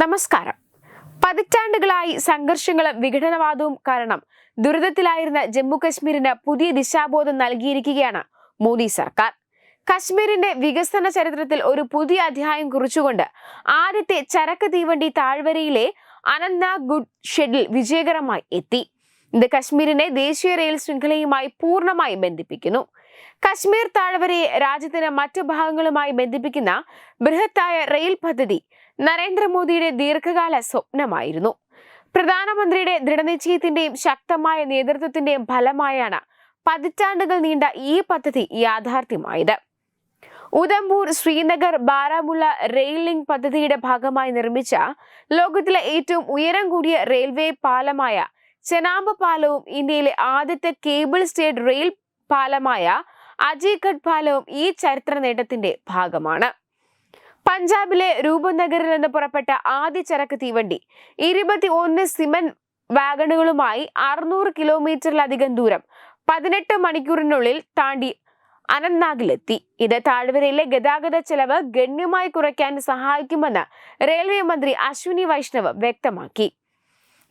നമസ്കാരം. പതിറ്റാണ്ടുകളായി സംഘർഷങ്ങളും വിഘടനവാദവും കാരണം ദുരിതത്തിലായിരുന്ന ജമ്മു കശ്മീരിന് പുതിയ ദിശാബോധം നൽകിയിരിക്കുകയാണ് മോദി സർക്കാർ. കശ്മീരിന്റെ വികസന ചരിത്രത്തിൽ ഒരു പുതിയ അധ്യായം കുറിച്ചുകൊണ്ട് ആദ്യത്തെ ചരക്ക് തീവണ്ടി താഴ്വരയിലെ അനന്ത്നാഗ് ഗുഡ് ഷെഡിൽ വിജയകരമായി എത്തി. ഇത് കശ്മീരിനെ ദേശീയ റെയിൽ ശൃംഖലയുമായി പൂർണമായി ബന്ധിപ്പിക്കുന്നു. കശ്മീർ താഴ്വരയെ രാജ്യത്തിന്റെ മറ്റു ഭാഗങ്ങളുമായി ബന്ധിപ്പിക്കുന്ന ബൃഹത്തായ റെയിൽ പദ്ധതി നരേന്ദ്രമോദിയുടെ ദീർഘകാല സ്വപ്നമായിരുന്നു. പ്രധാനമന്ത്രിയുടെ ദൃഢനിശ്ചയത്തിന്റെയും ശക്തമായ നേതൃത്വത്തിന്റെയും ഫലമായാണ് പതിറ്റാണ്ടുകൾ നീണ്ട ഈ പദ്ധതി യാഥാർത്ഥ്യമായത്. ഉദംപൂർ ശ്രീനഗർ ബാരാമുള്ള റെയിൽ ലിങ്ക് പദ്ധതിയുടെ ഭാഗമായി നിർമ്മിച്ച ലോകത്തിലെ ഏറ്റവും ഉയരം കൂടിയ റെയിൽവേ പാലമായ ചെനാബ് പാലവും ഇന്ത്യയിലെ ആദ്യത്തെ കേബിൾ സ്റ്റേഡ് റെയിൽ പാലമായ അജയ്ഘട്ട് പാലവും ഈ ചരിത്ര നേട്ടത്തിന്റെ ഭാഗമാണ്. പഞ്ചാബിലെ രൂപനഗറിൽ നിന്ന് പുറപ്പെട്ട ആദ്യ ചരക്ക് തീവണ്ടി. ഇരുപത്തി ഒന്ന് സിമൻ വാഗണുകളുമായി അറുന്നൂറ് കിലോമീറ്ററിലധികം ദൂരം പതിനെട്ട് മണിക്കൂറിനുള്ളിൽ താണ്ടി അനന്ത്നാഗിലെത്തി. ഇത് താഴ്വരയിലെ ഗതാഗത ചെലവ് ഗണ്യമായി കുറയ്ക്കാൻ സഹായിക്കുമെന്ന് റെയിൽവേ മന്ത്രി അശ്വിനി വൈഷ്ണവ് വ്യക്തമാക്കി.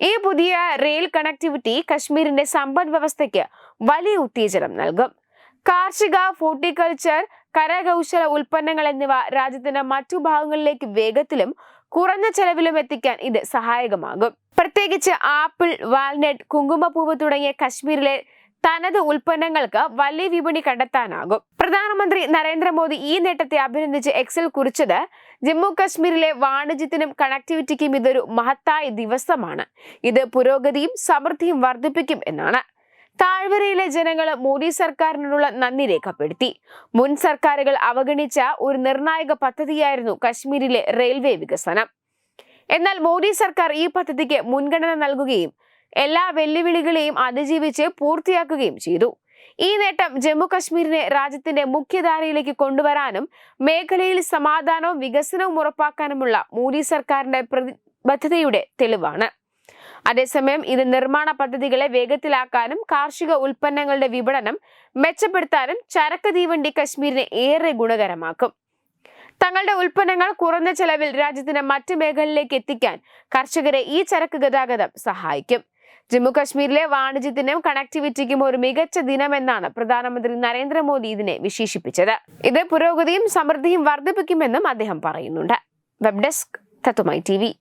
ഈ പുതിയ റെയിൽ കണക്ടിവിറ്റി കശ്മീരിന്റെ സമ്പദ് വ്യവസ്ഥയ്ക്ക് വലിയ ഉത്തേജനം നൽകും. കാർഷിക ഫോർട്ടിക്കൾച്ചർ കരകൗശല ഉൽപ്പന്നങ്ങൾ എന്നിവ രാജ്യത്തിന്റെ മറ്റു ഭാഗങ്ങളിലേക്ക് വേഗത്തിലും കുറഞ്ഞ ചെലവിലും എത്തിക്കാൻ ഇത് സഹായകമാകും. പ്രത്യേകിച്ച് ആപ്പിൾ വാൽനട്ട് കുങ്കുമപ്പൂവ് തുടങ്ങിയ കശ്മീരിലെ തനത് ഉൽപ്പന്നങ്ങൾക്ക് വലിയ വിപണി കണ്ടെത്താനാകും. പ്രധാനമന്ത്രി നരേന്ദ്രമോദി ഈ നേട്ടത്തെ അഭിനന്ദിച്ച് എക്സിൽ കുറിച്ചത് ജമ്മു കശ്മീരിലെ വാണിജ്യത്തിനും കണക്ടിവിറ്റിക്കും ഇതൊരു മഹത്തായ ദിവസമാണ്. ഇത് പുരോഗതിയും സമൃദ്ധിയും വർദ്ധിപ്പിക്കും എന്നാണ്. താഴ്വരയിലെ ജനങ്ങൾ മോദി സർക്കാരിനോടുള്ള നന്ദി രേഖപ്പെടുത്തി. മുൻ സർക്കാരുകൾ അവഗണിച്ച ഒരു നിർണായക പദ്ധതിയായിരുന്നു കശ്മീരിലെ റെയിൽവേ വികസനം. എന്നാൽ മോദി സർക്കാർ ഈ പദ്ധതിക്ക് മുൻഗണന നൽകുകയും എല്ലാ വെല്ലുവിളികളെയും അതിജീവിച്ച് പൂർത്തിയാക്കുകയും ചെയ്തു. ഈ നേട്ടം ജമ്മു കശ്മീരിനെ രാജ്യത്തിന്റെ മുഖ്യധാരയിലേക്ക് കൊണ്ടുവരാനും മേഖലയിൽ സമാധാനവും വികസനവും ഉറപ്പാക്കാനുമുള്ള മോദി സർക്കാരിന്റെ പ്രതിബദ്ധതയുടെ തെളിവാണ്. അതേസമയം ഇത് നിർമ്മാണ പദ്ധതികളെ വേഗത്തിലാക്കാനും കാർഷിക ഉൽപ്പന്നങ്ങളുടെ വിപണനം മെച്ചപ്പെടുത്താനും ചരക്ക് തീവണ്ടി കശ്മീരിനെ ഏറെ ഗുണകരമാക്കും. തങ്ങളുടെ ഉൽപ്പന്നങ്ങൾ കുറഞ്ഞ ചെലവിൽ രാജ്യത്തിന്റെ മറ്റ് മേഖലയിലേക്ക് എത്തിക്കാൻ കർഷകരെ ഈ ചരക്ക് ഗതാഗതം സഹായിക്കും. ജമ്മു കശ്മീരിലെ വാണിജ്യത്തിനും കണക്ടിവിറ്റിക്കും ഒരു മികച്ച ദിനമെന്നാണ് പ്രധാനമന്ത്രി നരേന്ദ്രമോദി ഇതിനെ വിശേഷിപ്പിച്ചത്. ഇത് പുരോഗതിയും സമൃദ്ധിയും വർദ്ധിപ്പിക്കുമെന്നും അദ്ദേഹം പറയുന്നുണ്ട്. വെബ് ഡെസ്ക് തത്തുമൈ ടി